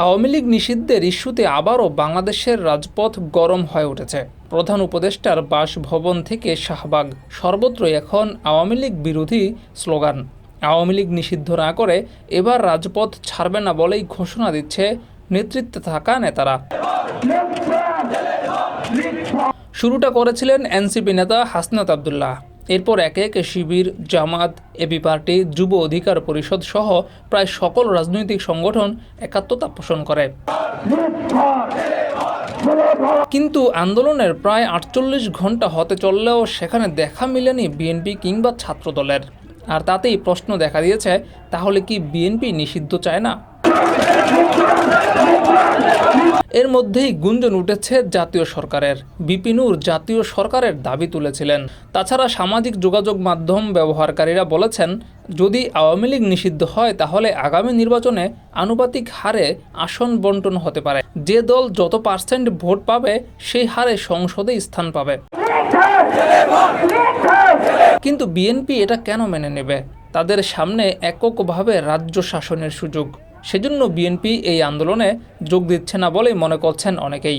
আওয়ামী লীগ নিষিদ্ধের ইস্যুতে আবারও বাংলাদেশের রাজপথ গরম হয়ে উঠেছে। প্রধান উপদেষ্টার বাসভবন থেকে শাহবাগ। সর্বত্রই এখন আওয়ামী লীগ বিরোধী স্লোগান। আওয়ামী লীগ নিষিদ্ধ না করে এবার রাজপথ ছাড়বে না বলেই ঘোষণা দিচ্ছে নেতৃত্বে থাকা নেতারা। শুরুটা করেছিলেন এনসিপি নেতা হাসনাত আবদুল্লাহ। এরপর একে একে শিবির, জামাত এবি পার্টি, যুব অধিকার পরিষদ সহ প্রায় সকল রাজনৈতিক সংগঠন একাত্মতা পোষণ করে। কিন্তু আন্দোলনের প্রায় আটচল্লিশ ঘণ্টা হতে চললেও সেখানে দেখা মিলেনি বিএনপি কিংবা ছাত্রদলের। আর তাতেই প্রশ্ন দেখা দিয়েছে, তাহলে কি বিএনপি নিষিদ্ধ চায় না? এর মধ্যেই গুঞ্জন উঠেছে জাতীয় সরকারের। বিপিনুর জাতীয় সরকারের দাবি তুলেছিলেন। তাছাড়া সামাজিক যোগাযোগ মাধ্যম ব্যবহারকারীরা বলেছেন, যদি আওয়ামী লীগ নিষিদ্ধ হয়, তাহলে আগামী নির্বাচনে আনুপাতিক হারে আসন বন্টন হতে পারে। যে দল যত পার্সেন্ট ভোট পাবে, সেই হারে সংসদে স্থান পাবে। কিন্তু বিএনপি এটা কেন মেনে নেবে? তাদের সামনে এককভাবে রাজ্য শাসনের সুযোগ। সেজন্য বিএনপি এই আন্দোলনে যোগ দিচ্ছে না বলেই মনে করছেন অনেকেই।